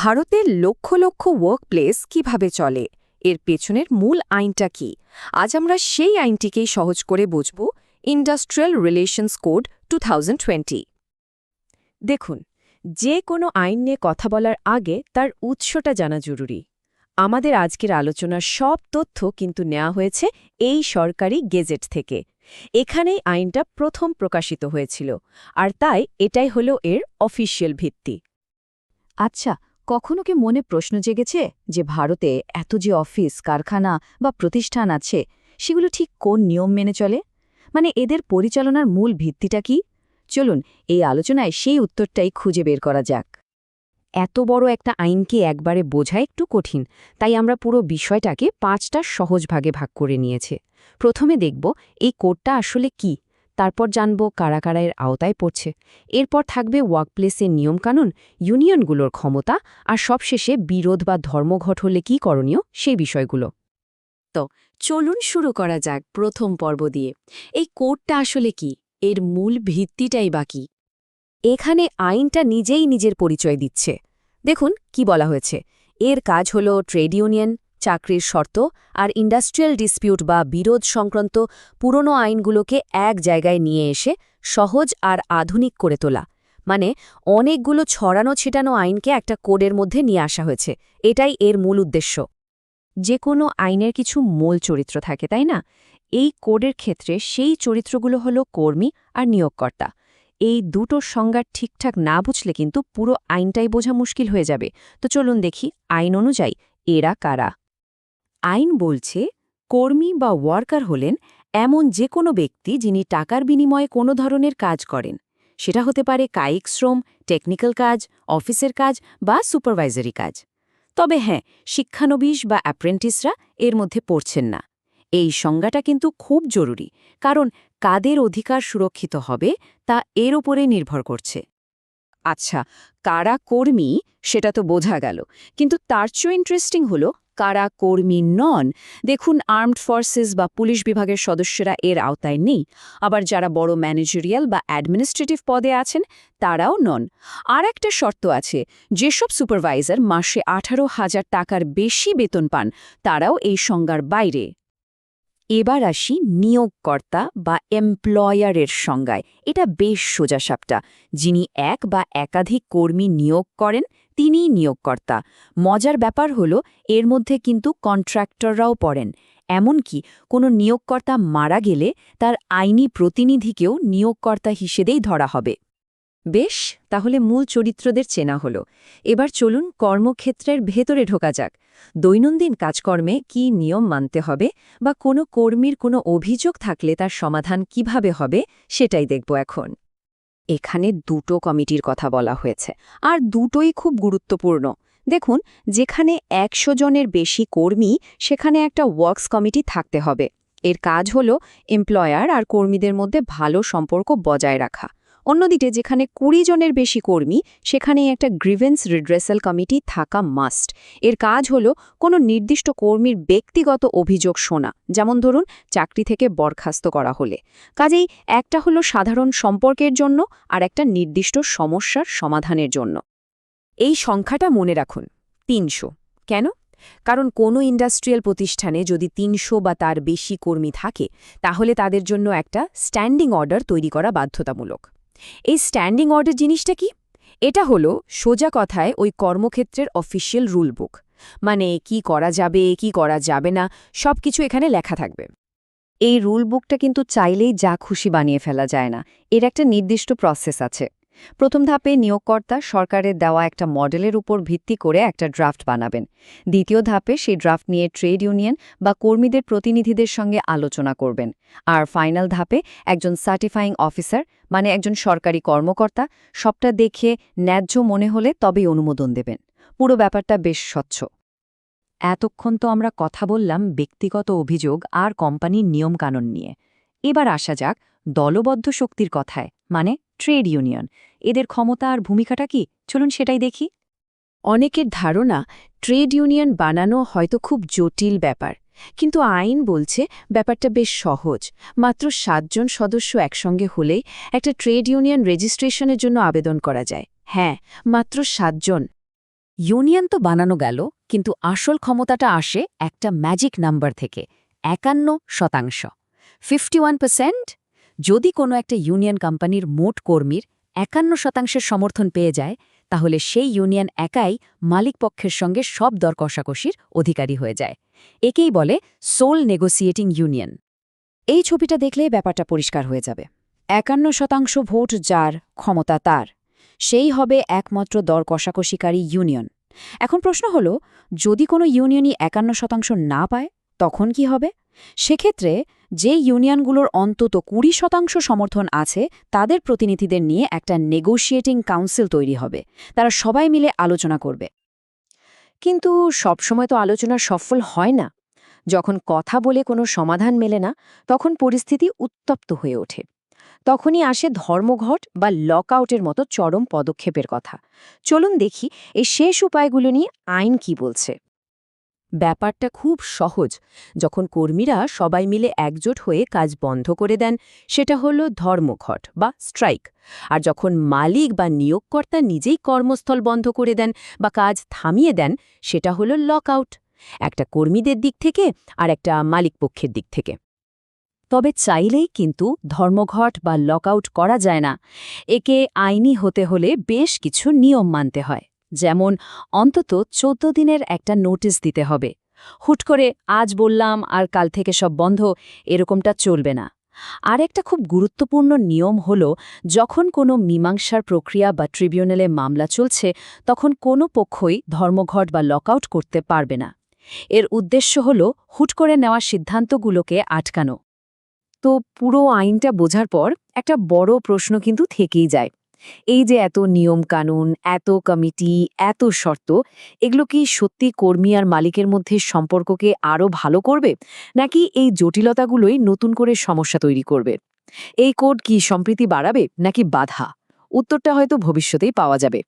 ভারতের লক্ষ লক্ষ ওয়ার্কপ্লেস কীভাবে চলে? এর পেছনের মূল আইনটা কি? আজ আমরা সেই আইনটিকেই সহজ করে বুঝব ইন্ডাস্ট্রিয়াল রিলেশনস কোড টু দেখুন, যে কোনো আইন নিয়ে কথা বলার আগে তার উৎসটা জানা জরুরি। আমাদের আজকের আলোচনার সব তথ্য কিন্তু নেওয়া হয়েছে এই সরকারি গেজেট থেকে। এখানেই আইনটা প্রথম প্রকাশিত হয়েছিল, আর তাই এটাই হলো এর অফিসিয়াল ভিত্তি। আচ্ছা কখনো কি মনে প্রশ্ন জেগেছে যে ভারতে এত যে অফিস, কারখানা বা প্রতিষ্ঠান আছে, সেগুলো ঠিক কোন নিয়ম মেনে চলে? মানে এদের পরিচালনার মূল ভিত্তিটা কি? চলুন এই আলোচনায় সেই উত্তরটাই খুঁজে বের করা যাক। এত বড় একটা আইনকে একবারে বোঝা একটু কঠিন, তাই আমরা পুরো বিষয়টাকে পাঁচটা সহজ ভাগে ভাগ করে নিয়েছে। প্রথমে দেখব এই কোডটা আসলে কি। তারপর জানব কারা কারা এর আওতায় পড়ছে। এরপর থাকবে ওয়ার্কপ্লেসের নিয়মকানুন, ইউনিয়নগুলোর ক্ষমতা, আর সবশেষে বিরোধ বা ধর্মঘট হলে কী করণীয় সেই বিষয়গুলো। তো চলুন শুরু করা যাক প্রথম পর্ব দিয়ে। এই কোডটা আসলে কি? এর মূল ভিত্তিটাই বাকি এখানে আইনটা নিজেই নিজের পরিচয় দিচ্ছে। দেখুন কি বলা হয়েছে। এর কাজ হল ট্রেড ইউনিয়ন চাকরির শর্ত আর ইন্ডাস্ট্রিয়াল ডিসপিউট বা বিরোধ সংক্রান্ত পুরনো আইনগুলোকে এক জায়গায় নিয়ে এসে সহজ আর আধুনিক করে তোলা। মানে অনেকগুলো ছড়ানো ছিটানো আইনকে একটা কোডের মধ্যে নিয়ে আসা হয়েছে। এটাই এর মূল উদ্দেশ্য। যে কোনো আইনের কিছু মূল চরিত্র থাকে, তাই না? এই কোডের ক্ষেত্রে সেই চরিত্রগুলো হলো কর্মী আর নিয়োগকর্তা। এই দুটো সংজ্ঞা ঠিকঠাক না বুঝলে কিন্তু পুরো আইনটাই বোঝা মুশকিল হয়ে যাবে। তো চলুন দেখি আইন অনুযায়ী এরা কারা। আইন বলছে, কর্মী বা ওয়ার্কার হলেন এমন যে কোনো ব্যক্তি যিনি টাকার বিনিময়ে কোনো ধরনের কাজ করেন। সেটা হতে পারে কায়িক শ্রম, টেকনিক্যাল কাজ, অফিসের কাজ বা সুপারভাইজারি কাজ। তবে হ্যাঁ শিক্ষানবিশ বা অ্যাপ্রেন্টিসরা এর মধ্যে পড়ছেন না। এই সংজ্ঞাটা কিন্তু খুব জরুরি, কারণ কাদের অধিকার সুরক্ষিত হবে তা এর ওপরে নির্ভর করছে। আচ্ছা কারা কর্মী সেটা তো বোঝা গেল, কিন্তু তার চেয়েও ইন্টারেস্টিং হলো কারা কর্মী নন, দেখুন আর্মড ফোর্সেস বা পুলিশ বিভাগের সদস্যরা এর আওতায় নেই। আবার যারা বড় ম্যানেজেরিয়াল বা অ্যাডমিনিস্ট্রেটিভ পদে আছেন, তারাও নন। আর একটা শর্ত আছে, যেসব সুপারভাইজার মাসে আঠারো হাজার টাকার বেশি বেতন পান, তারাও এই সংজ্ঞার বাইরে। এবার আসি নিয়োগকর্তা বা এমপ্লয়ারের সংজ্ঞায়। এটা বেশ সোজাসাপটা। যিনি এক বা একাধিক কর্মী নিয়োগ করেন তিনিই নিয়োগকর্তা। মজার ব্যাপার হল, এর মধ্যে কিন্তু কন্ট্রাক্টররাও পড়েন। এমনকি কোনো নিয়োগকর্তা মারা গেলে তার আইনি প্রতিনিধিকেও নিয়োগকর্তা হিসেবেই ধরা হবে। বেশ, তাহলে মূল চরিত্রদের চেনা হল। এবার চলুন কর্মক্ষেত্রের ভেতরে ঢোকা যাক। দৈনন্দিন কাজকর্মে কি নিয়ম মানতে হবে বা কোনো কর্মীর কোনো অভিযোগ থাকলে তার সমাধান কীভাবে হবে, সেটাই দেখব এখন। এখানে দুটো কমিটির কথা বলা হয়েছে। আর দুটোই খুব গুরুত্বপূর্ণ। দেখুন, যেখানে একশো জনের বেশি কর্মী, সেখানে একটা ওয়ার্কস কমিটি থাকতে হবে। এর কাজ হল এমপ্লয়ার আর কর্মীদের মধ্যে ভালো সম্পর্ক বজায় রাখা। অন্যদিকে যেখানে কুড়ি জনের বেশি কর্মী সেখানে একটা গ্রিভেন্স রিড্রেসাল কমিটি থাকা মাস্ট। এর কাজ হল কোনো নির্দিষ্ট কর্মীর ব্যক্তিগত অভিযোগ শোনা, যেমন ধরুন চাকরি থেকে বরখাস্ত করা হলে। কাজেই একটা হলো সাধারণ সম্পর্কের জন্য আর একটা নির্দিষ্ট সমস্যার সমাধানের জন্য। এই সংখ্যাটা মনে রাখুন, তিনশো। কেন? কারণ কোনো ইন্ডাস্ট্রিয়াল প্রতিষ্ঠানে যদি তিনশো বা তার বেশি কর্মী থাকে, তাহলে তাদের জন্য একটা স্ট্যান্ডিং অর্ডার তৈরি করা বাধ্যতামূলক। এই স্ট্যান্ডিং অর্ডার জিনিসটা কি? এটা হলো সোজা কথায় ওই কর্মক্ষেত্রের অফিসিয়াল রুল বুক মানে কি করা যাবে, কি করা যাবে না সব কিছু এখানে লেখা থাকবে। এই রুল বুকটা কিন্তু চাইলেই যা খুশি বানিয়ে ফেলা যায় না। এর একটা নির্দিষ্ট প্রসেস আছে। প্রথম ধাপে নিয়োগকর্তা সরকারের দেওয়া একটা মডেলের উপর ভিত্তি করে একটা ড্রাফট বানাবেন। দ্বিতীয় ধাপে সেই ড্রাফট নিয়ে ট্রেড ইউনিয়ন বা কর্মীদের প্রতিনিধিদের সঙ্গে আলোচনা করবেন। আর ফাইনাল ধাপে একজন সার্টিফাইং অফিসার মানে একজন সরকারি কর্মকর্তা, সবটা দেখে ন্যায্য মনে হলে তবেই অনুমোদন দেবেন। পুরো ব্যাপারটা বেশ স্বচ্ছ। এতক্ষণ তো আমরা কথা বললাম ব্যক্তিগত অভিযোগ আর কোম্পানির নিয়মকানুন নিয়ে। এবার আসা যাক দলবদ্ধ শক্তির কথায় মানে ট্রেড ইউনিয়ন। এদের ক্ষমতা আর ভূমিকাটা কি? চলুন সেটাই দেখি। অনেকের ধারণা, ট্রেড ইউনিয়ন বানানো হয়তো খুব জটিল ব্যাপার। কিন্তু আইন বলছে ব্যাপারটা বেশ সহজ। মাত্র সাতজন সদস্য একসঙ্গে হলেই একটা ট্রেড ইউনিয়ন রেজিস্ট্রেশনের জন্য আবেদন করা যায়। হ্যাঁ মাত্র সাতজন। ইউনিয়ন তো বানানো গেল, কিন্তু আসল ক্ষমতাটা আসে একটা ম্যাজিক নাম্বার থেকে, একান্ন শতাংশ। ফিফটি ওয়ান যদি কোনো একটা ইউনিয়ন কোম্পানির মোট কর্মীর একান্ন শতাংশের সমর্থন পেয়ে যায়, তাহলে সেই ইউনিয়ন একাই মালিক পক্ষের সঙ্গে সব দর কষাকষির অধিকারী হয়ে যায়। একেই বলে সোল নেগোসিয়েটিং ইউনিয়ন। এই ছবিটা দেখলে ব্যাপারটা পরিষ্কার হয়ে যাবে। একান্ন শতাংশ ভোট যার ক্ষমতা তার, সেই হবে একমাত্র দর কষাকষিকারী ইউনিয়ন। এখন প্রশ্ন হলো, যদি কোনো ইউনিয়নই একান্ন শতাংশ না পায়, তখন কি হবে? সেক্ষেত্রে যে ইউনিয়নগুলোর অন্তত কুড়ি শতাংশ সমর্থন আছে, তাদের প্রতিনিধিদের নিয়ে একটা নেগোশিয়েটিং কাউন্সিল তৈরি হবে। তারা সবাই মিলে আলোচনা করবে। কিন্তু সবসময় তো আলোচনা সফল হয় না। যখন কথা বলে কোনো সমাধান মেলে না, তখন পরিস্থিতি উত্তপ্ত হয়ে ওঠে। তখনই আসে ধর্মঘট বা লকআউটের মতো চরম পদক্ষেপের কথা। চলুন দেখি, এই শেষ উপায়গুলো নিয়ে আইন কি বলছে। ব্যাপারটা খুব সহজ। যখন কর্মীরা সবাই মিলে একজোট হয়ে কাজ বন্ধ করে দেন, সেটা হলো ধর্মঘট বা স্ট্রাইক। আর যখন মালিক বা নিয়োগকর্তা নিজেই কর্মস্থল বন্ধ করে দেন বা কাজ থামিয়ে দেন, সেটা হলো লকআউট। একটা কর্মীদের দিক থেকে আর একটা মালিক পক্ষের দিক থেকে। তবে চাইলেই কিন্তু ধর্মঘট বা লকআউট করা যায় না। একে আইনি হতে হলে বেশ কিছু নিয়ম মানতে হয়। যেমন, অন্তত চোদ্দ দিনের একটা নোটিশ দিতে হবে। হুট করে, আজ বললাম আর কাল থেকে সব বন্ধ এরকমটা চলবে না। আর একটা খুব গুরুত্বপূর্ণ নিয়ম হল, যখন কোনো মীমাংসার প্রক্রিয়া বা ট্রিবিউনালে মামলা চলছে, তখন কোনো পক্ষই ধর্মঘট বা লকআউট করতে পারবে না। এর উদ্দেশ্য হল, হুট করে নেওয়া সিদ্ধান্তগুলোকে আটকানো। তো পুরো আইনটা বোঝার পর, একটা বড় প্রশ্ন কিন্তু থেকেই যায়। এই যে এত নিয়ম কানুন, এত কমিটি, এত শর্ত, এগুলো কি সত্যি কর্মী আর মালিকের মধ্যে সম্পর্ককে আরও ভালো করবে? নাকি এই জটিলতাগুলোই নতুন করে সমস্যা তৈরি করবে? এই কোড কি সম্প্রীতি বাড়াবে নাকি বাধা? উত্তরটা হয়তো ভবিষ্যতেই পাওয়া যাবে।